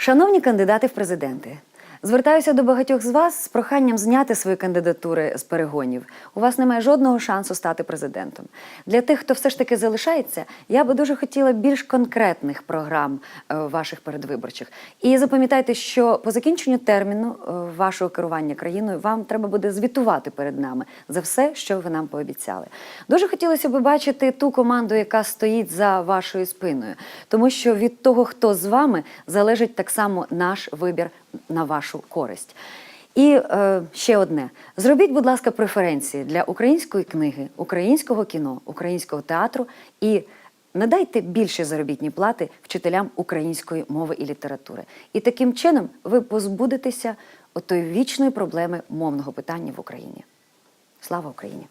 Шановні кандидати в президенти, звертаюся до багатьох з вас з проханням зняти свої кандидатури з перегонів. У вас немає жодного шансу стати президентом. Для тих, хто все ж таки залишається, я би дуже хотіла більш конкретних програм е, ваших передвиборчих. І запам'ятайте, що по закінченню терміну е, вашого керування країною вам треба буде звітувати перед нами за все, що ви нам пообіцяли. Дуже хотілося б бачити ту команду, яка стоїть за вашою спиною, тому що від того, хто з вами, залежить так само наш вибір на вашу користь. І е, ще одне: зробіть, будь ласка, преференції для української книги, українського кіно, українського театру і надайте більше заробітні плати вчителям української мови і літератури. І таким чином ви позбудетеся отої вічної проблеми мовного питання в Україні. Слава Україні!